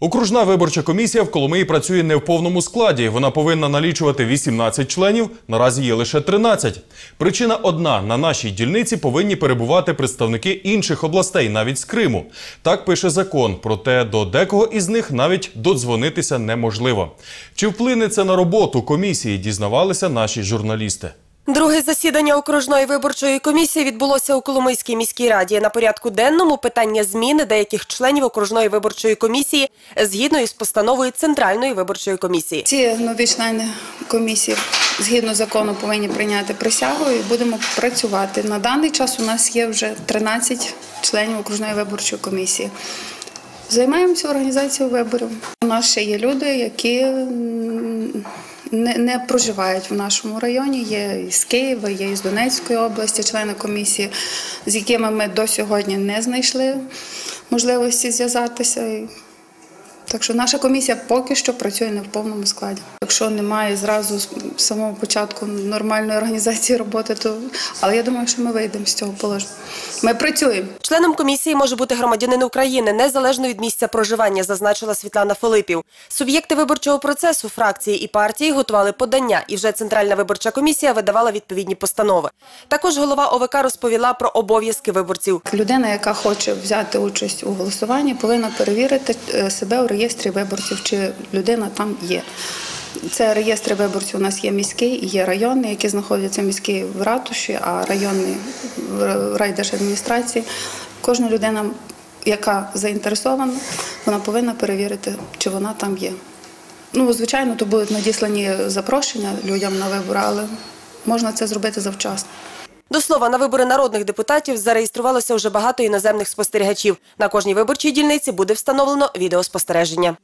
Окружна виборча комісія в Коломиї працює не в повному складі. Вона повинна налічувати 18 членів, наразі є лише 13. Причина одна: на нашій дільниці повинні перебувати представники інших областей, навіть з Криму. Так пише закон. Проте до декого із них навіть додзвонитися неможливо. Чи вплине це на роботу комісії? Дізнавалися наші журналісти. Друге засідання окружної виборчої комісії відбулося у Коломийській міській раді. На порядку денному питання зміни деяких членів окружної виборчої комісії згідно із постановою Центральної виборчої комісії. Ці нові члени комісії згідно закону повинні прийняти присягу і будемо працювати. На даний час у нас є вже 13 членів окружної виборчої комісії. Займаємося організацією виборів. У нас ще є люди, які не, не проживають в нашому районі. Є із Києва, є із Донецької області, члени комісії, з якими ми до сьогодні не знайшли можливості зв'язатися. Так що наша комісія поки що працює не в повному складі. Якщо немає зразу з самого початку нормальної організації роботи, то але я думаю, що ми вийдемо з цього положення. Ми працюємо. Членом комісії може бути громадянин України незалежно від місця проживання, зазначила Світлана Филипів. Суб'єкти виборчого процесу, фракції і партії готували подання, і вже Центральна виборча комісія видавала відповідні постанови. Також голова ОВК розповіла про обов'язки виборців. Людина, яка хоче взяти участь у голосуванні, повинна перевірити е, себе у реєстрі виборців, чи людина там є. Це реєстри виборців у нас є міський і є районний, які знаходяться міський в ратуші, а районний в райдержадміністрації. Кожна людина, яка заінтересована, вона повинна перевірити, чи вона там є. Ну, звичайно, то будуть надіслані запрошення людям на вибори, але можна це зробити завчасно. До слова, на вибори народних депутатів зареєструвалося вже багато іноземних спостерігачів. На кожній виборчій дільниці буде встановлено відеоспостереження.